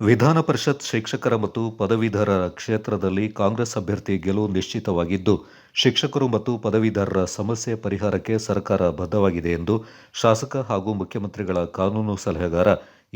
ವಿಧಾನ ಪರಿಷತ್ ಶಿಕ್ಷಕರ ಮತ್ತು ಪದವೀಧರರ ಕ್ಷೇತ್ರದಲ್ಲಿ ಕಾಂಗ್ರೆಸ್ ಅಭ್ಯರ್ಥಿ ಗೆಲುವು ನಿಶ್ಚಿತವಾಗಿದ್ದು, ಶಿಕ್ಷಕರು ಮತ್ತು ಪದವೀಧರರ ಸಮಸ್ಯೆ ಪರಿಹಾರಕ್ಕೆ ಸರ್ಕಾರ ಬದ್ಧವಾಗಿದೆ ಎಂದು ಶಾಸಕ ಹಾಗೂ ಮುಖ್ಯಮಂತ್ರಿಗಳ ಕಾನೂನು ಸಲಹೆಗಾರ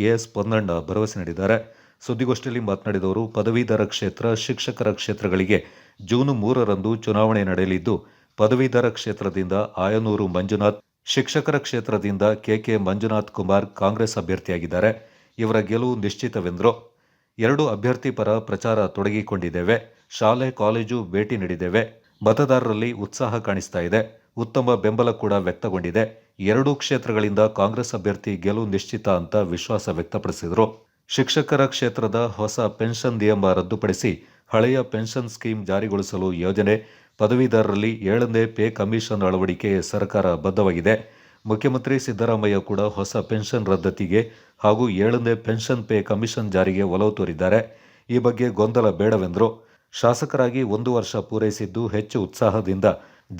ಎಎಸ್ ಪೊನ್ನಣ್ಣ ಭರವಸೆ ನೀಡಿದ್ದಾರೆ. ಸುದ್ದಿಗೋಷ್ಠಿಯಲ್ಲಿ ಮಾತನಾಡಿದವರು, ಪದವೀಧರ ಕ್ಷೇತ್ರ ಶಿಕ್ಷಕರ ಕ್ಷೇತ್ರಗಳಿಗೆ ಜೂನ್ ಮೂರರಂದು ಚುನಾವಣೆ ನಡೆಯಲಿದ್ದು, ಪದವೀಧರ ಕ್ಷೇತ್ರದಿಂದ ಆಯನೂರು ಮಂಜುನಾಥ್, ಶಿಕ್ಷಕರ ಕ್ಷೇತ್ರದಿಂದ ಕೆಕೆ ಮಂಜುನಾಥ್ ಕುಮಾರ್ ಕಾಂಗ್ರೆಸ್ ಅಭ್ಯರ್ಥಿಯಾಗಿದ್ದಾರೆ. ಇವರ ಗೆಲುವು ನಿಶ್ಚಿತವೆಂದರು? ಎರಡು ಅಭ್ಯರ್ಥಿ ಪರ ಪ್ರಚಾರ ತೊಡಗಿಕೊಂಡಿದ್ದೇವೆ. ಶಾಲೆ, ಕಾಲೇಜು ಭೇಟಿ ನೀಡಿದ್ದೇವೆ. ಮತದಾರರಲ್ಲಿ ಉತ್ಸಾಹ ಕಾಣಿಸ್ತಾ ಇದೆ. ಉತ್ತಮ ಬೆಂಬಲ ಕೂಡ ವ್ಯಕ್ತಗೊಂಡಿದೆ. ಎರಡೂ ಕ್ಷೇತ್ರಗಳಿಂದ ಕಾಂಗ್ರೆಸ್ ಅಭ್ಯರ್ಥಿ ಗೆಲುವು ನಿಶ್ಚಿತ ಅಂತ ವಿಶ್ವಾಸ ವ್ಯಕ್ತಪಡಿಸಿದರು. ಶಿಕ್ಷಕರ ಕ್ಷೇತ್ರದ ಹೊಸ ಪೆನ್ಷನ್ ನಿಯಮ ರದ್ದುಪಡಿಸಿ ಹಳೆಯ ಪೆನ್ಷನ್ ಸ್ಕೀಮ್ ಜಾರಿಗೊಳಿಸಲು ಯೋಜನೆ. ಪದವೀಧರರಲ್ಲಿ ಏಳನೇ ಪೇ ಕಮಿಷನ್ ಅಳವಡಿಕೆ ಸರ್ಕಾರ ಬದ್ಧವಾಗಿದೆ. ಮುಖ್ಯಮಂತ್ರಿ ಸಿದ್ದರಾಮಯ್ಯ ಕೂಡ ಹೊಸ ಪೆನ್ಷನ್ ರದ್ದತಿಗೆ ಹಾಗೂ ಏಳನೇ ಪೆನ್ಷನ್ ಪೇ ಕಮಿಷನ್ ಜಾರಿಗೆ ಒಲವು ತೋರಿದ್ದಾರೆ. ಈ ಬಗ್ಗೆ ಗೊಂದಲ ಬೇಡವೆಂದರು. ಶಾಸಕರಾಗಿ ಒಂದು ವರ್ಷ ಪೂರೈಸಿದ್ದು ಹೆಚ್ಚು ಉತ್ಸಾಹದಿಂದ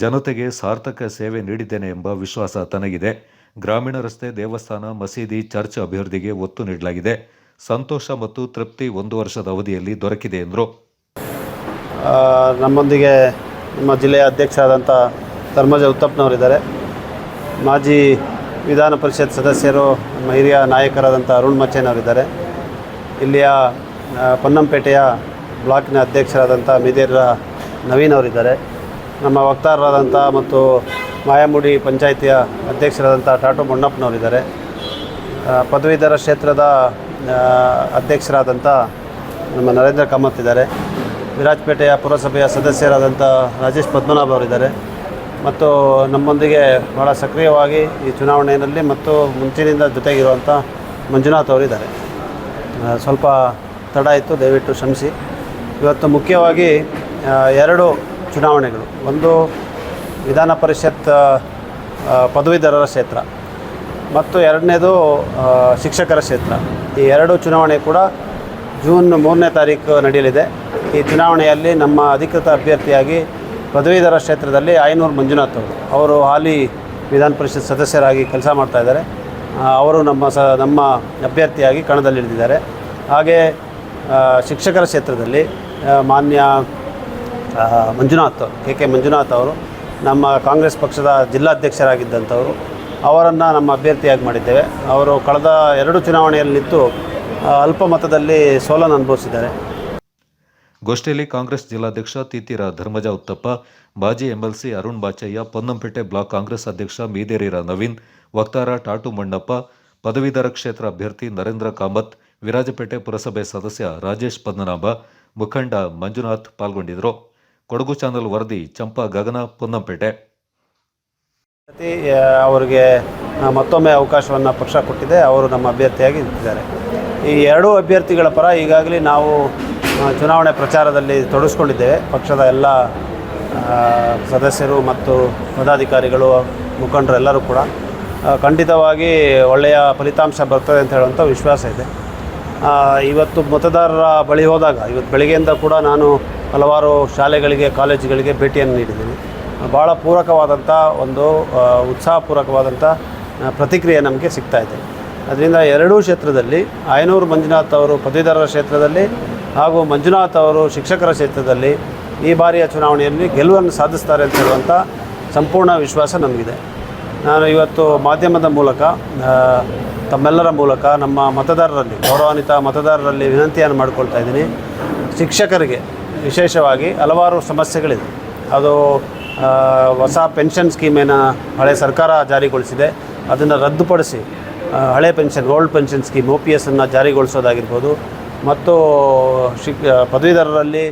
ಜನತೆಗೆ ಸಾರ್ಥಕ ಸೇವೆ ನೀಡಿದ್ದೇನೆ ಎಂಬ ವಿಶ್ವಾಸ ತನಗಿದೆ. ಗ್ರಾಮೀಣ ರಸ್ತೆ ದೇವಸ್ಥಾನ, ಮಸೀದಿ, ಚರ್ಚ್ ಅಭಿವೃದ್ಧಿಗೆ ಒತ್ತು ನೀಡಲಾಗಿದೆ. ಸಂತೋಷ ಮತ್ತು ತೃಪ್ತಿ ಒಂದು ವರ್ಷದ ಅವಧಿಯಲ್ಲಿ ದೊರಕಿದೆ ಎಂದರು. ನಮ್ಮೊಂದಿಗೆ ನಮ್ಮ ಜಿಲ್ಲೆಯ ಅಧ್ಯಕ್ಷರಾದಂಥ ಧರ್ಮಜ ಉತ್ತಪ್ಪನವರಿದ್ದಾರೆ ಮಾಜಿ ವಿಧಾನ ಪರಿಷತ್ ಸದಸ್ಯರು, ನಮ್ಮ ಹಿರಿಯ ನಾಯಕರಾದಂಥ ಅರುಣ್ ಮಚ್ಚೇನವರಿದ್ದಾರೆ ಇಲ್ಲಿಯ ಪೊನ್ನಂಪೇಟೆಯ ಬ್ಲಾಕ್ನ ಅಧ್ಯಕ್ಷರಾದಂಥ ಮಿದೇರ ನವೀನ್ ಅವರಿದ್ದಾರೆ ನಮ್ಮ ವಕ್ತಾರರಾದಂಥ ಮತ್ತು ಮಾಯಾಮುಡಿ ಪಂಚಾಯಿತಿಯ ಅಧ್ಯಕ್ಷರಾದಂಥ ಟಾಟು ಮೊಣ್ಣಪ್ಪನವರಿದ್ದಾರೆ. ಪದವೀಧರ ಕ್ಷೇತ್ರದ ಅಧ್ಯಕ್ಷರಾದಂಥ ನಮ್ಮ ನರೇಂದ್ರ ಕಾಮತ್ ಇದ್ದಾರೆ. ವಿರಾಜಪೇಟೆಯ ಪುರಸಭೆಯ ಸದಸ್ಯರಾದಂಥ ರಾಜೇಶ್ ಪದ್ಮನಾಭ ಅವರಿದ್ದಾರೆ ಮತ್ತು ನಮ್ಮೊಂದಿಗೆ ಭಾಳ ಸಕ್ರಿಯವಾಗಿ ಈ ಚುನಾವಣೆಯಲ್ಲಿ ಮತ್ತು ಮುಂಚಿನಿಂದ ಜೊತೆಗಿರುವಂಥ ಮಂಜುನಾಥ್ ಅವರಿದ್ದಾರೆ. ಸ್ವಲ್ಪ ತಡ ಇತ್ತು, ದಯವಿಟ್ಟು ಶ್ರಮಿಸಿ ಇವತ್ತು ಮುಖ್ಯವಾಗಿ ಎರಡು ಚುನಾವಣೆಗಳು. ಒಂದು ವಿಧಾನ ಪರಿಷತ್ ಪದವೀಧರರ ಕ್ಷೇತ್ರ ಮತ್ತು ಎರಡನೇದು ಶಿಕ್ಷಕರ ಕ್ಷೇತ್ರ. ಈ ಎರಡು ಚುನಾವಣೆ ಕೂಡ ಜೂನ್ ಮೂರನೇ ತಾರೀಕು ನಡೆಯಲಿದೆ. ಈ ಚುನಾವಣೆಯಲ್ಲಿ ನಮ್ಮ ಅಧಿಕೃತ ಅಭ್ಯರ್ಥಿಯಾಗಿ ಪದವೀಧರ ಕ್ಷೇತ್ರದಲ್ಲಿ ಆಯನೂರು ಮಂಜುನಾಥ್ ಅವರು. ಅವರು ಹಾಲಿ ವಿಧಾನ ಪರಿಷತ್ ಸದಸ್ಯರಾಗಿ ಕೆಲಸ ಮಾಡ್ತಾ ಇದ್ದಾರೆ. ಅವರು ನಮ್ಮ ಸ, ನಮ್ಮ ಅಭ್ಯರ್ಥಿಯಾಗಿ ಕಣದಲ್ಲಿಳಿದಿದ್ದಾರೆ. ಹಾಗೆ ಶಿಕ್ಷಕರ ಕ್ಷೇತ್ರದಲ್ಲಿ ಮಾನ್ಯ ಮಂಜುನಾಥ್ ಕೆ ಕೆ ಮಂಜುನಾಥ್ ಅವರು, ನಮ್ಮ ಕಾಂಗ್ರೆಸ್ ಪಕ್ಷದ ಜಿಲ್ಲಾಧ್ಯಕ್ಷರಾಗಿದ್ದಂಥವರು, ಅವರನ್ನು ನಮ್ಮ ಅಭ್ಯರ್ಥಿಯಾಗಿ ಮಾಡಿದ್ದೇವೆ. ಅವರು ಕಳೆದ ಎರಡು ಚುನಾವಣೆಯಲ್ಲಿ ನಿಂತು ಅಲ್ಪ ಮತದಲ್ಲಿ ಸೋಲನ್ನು ಅನುಭವಿಸಿದ್ದಾರೆ. ಗೋಷ್ಠಿಯಲ್ಲಿ ಕಾಂಗ್ರೆಸ್ ಜಿಲ್ಲಾಧ್ಯಕ್ಷ ತೀತಿರ ಧರ್ಮಜ ಉತ್ತಪ್ಪ, ಮಾಜಿ ಎಂಎಲ್ಸಿ ಅರುಣ್ ಬಾಚಯ್ಯ, ಪೊನ್ನಂಪೇಟೆ ಬ್ಲಾಕ್ ಕಾಂಗ್ರೆಸ್ ಅಧ್ಯಕ್ಷ ಮೀದೇರಿರ ನವೀನ್, ವಕ್ತಾರ ಟಾಟು ಮಣ್ಣಪ್ಪ, ಪದವೀಧರ ಕ್ಷೇತ್ರ ಅಭ್ಯರ್ಥಿ ನರೇಂದ್ರ ಕಾಮತ್, ವಿರಾಜಪೇಟೆ ಪುರಸಭೆ ಸದಸ್ಯ ರಾಜೇಶ್ ಪದ್ಮನಾಭ ಮುಖಂಡ ಮಂಜುನಾಥ್ ಪಾಲ್ಗೊಂಡಿದ್ದರು ಕೊಡಗು ಚಾನಲ್ ವರದಿ, ಚಂಪಾ ಗಗನ, ಪೊನ್ನಂಪೇಟೆ. ಅವರಿಗೆ ಮತ್ತೊಮ್ಮೆ ಅವಕಾಶವನ್ನು ಪಕ್ಷ ಕೊಟ್ಟಿದೆ. ಅವರು ನಮ್ಮ ಅಭ್ಯರ್ಥಿಯಾಗಿ ನಿಂತಿದ್ದಾರೆ. ಈ ಎರಡೂ ಅಭ್ಯರ್ಥಿಗಳ ಪರ ಈಗಾಗಲೇ ನಾವು ಚುನಾವಣೆ ಪ್ರಚಾರದಲ್ಲಿ ತೊಡಗಿಸ್ಕೊಂಡಿದ್ದೇವೆ ಪಕ್ಷದ ಎಲ್ಲ ಸದಸ್ಯರು ಮತ್ತು ಪದಾಧಿಕಾರಿಗಳು ಮುಖಂಡರು ಎಲ್ಲರೂ ಕೂಡ ಖಂಡಿತವಾಗಿ ಒಳ್ಳೆಯ ಫಲಿತಾಂಶ ಬರ್ತದೆ ಅಂತ ಹೇಳುವಂಥ ವಿಶ್ವಾಸ ಇದೆ. ಇವತ್ತು ಮತದಾರರ ಬಳಿ ಹೋದಾಗ, ಇವತ್ತು ಬೆಳಗ್ಗೆಯಿಂದ ಕೂಡ ನಾನು ಹಲವಾರು ಶಾಲೆಗಳಿಗೆ, ಕಾಲೇಜುಗಳಿಗೆ ಭೇಟಿಯನ್ನು ನೀಡಿದ್ದೀನಿ. ಭಾಳ ಪೂರಕವಾದಂಥ ಒಂದು ಉತ್ಸಾಹಪೂರ್ವಕವಾದಂಥ ಪ್ರತಿಕ್ರಿಯೆ ನಮಗೆ ಸಿಗ್ತಾ ಇದೆ. ಅದರಿಂದ ಎರಡೂ ಕ್ಷೇತ್ರದಲ್ಲಿ, ಆಯನೂರು ಮಂಜುನಾಥ್ ಅವರು, ಪದವೀಧರರ ಕ್ಷೇತ್ರದಲ್ಲಿ ಹಾಗೂ ಮಂಜುನಾಥ್ ಅವರು ಶಿಕ್ಷಕರ ಕ್ಷೇತ್ರದಲ್ಲಿ ಈ ಬಾರಿಯ ಚುನಾವಣೆಯಲ್ಲಿ ಗೆಲುವನ್ನು ಸಾಧಿಸ್ತಾರೆ ಅಂತ ಹೇಳುವಂಥ ಸಂಪೂರ್ಣ ವಿಶ್ವಾಸ ನಮಗಿದೆ. ನಾನು ಇವತ್ತು ಮಾಧ್ಯಮದ ಮೂಲಕ ತಮ್ಮೆಲ್ಲರ ಮೂಲಕ ನಮ್ಮ ಮತದಾರರಲ್ಲಿ, ಗೌರವಾನ್ವಿತ ಮತದಾರರಲ್ಲಿ ವಿನಂತಿಯನ್ನು ಮಾಡಿಕೊಳ್ತಾ ಇದ್ದೀನಿ. ಶಿಕ್ಷಕರಿಗೆ ವಿಶೇಷವಾಗಿ ಹಲವಾರು ಸಮಸ್ಯೆಗಳಿದೆ. ಅದು ಹೊಸ ಪೆನ್ಷನ್ ಸ್ಕೀಮೇನ ಹಳೆ ಸರ್ಕಾರ ಜಾರಿಗೊಳಿಸಿದೆ. ಅದನ್ನು ರದ್ದುಪಡಿಸಿ ಹಳೆ pension, old pension scheme O P ಎಸ್ಸನ್ನು ಜಾರಿಗೊಳಿಸೋದಾಗಿರ್ಬೋದು. ಮತ್ತು ಶಿಕ್ ಪದವೀಧರರಲ್ಲಿ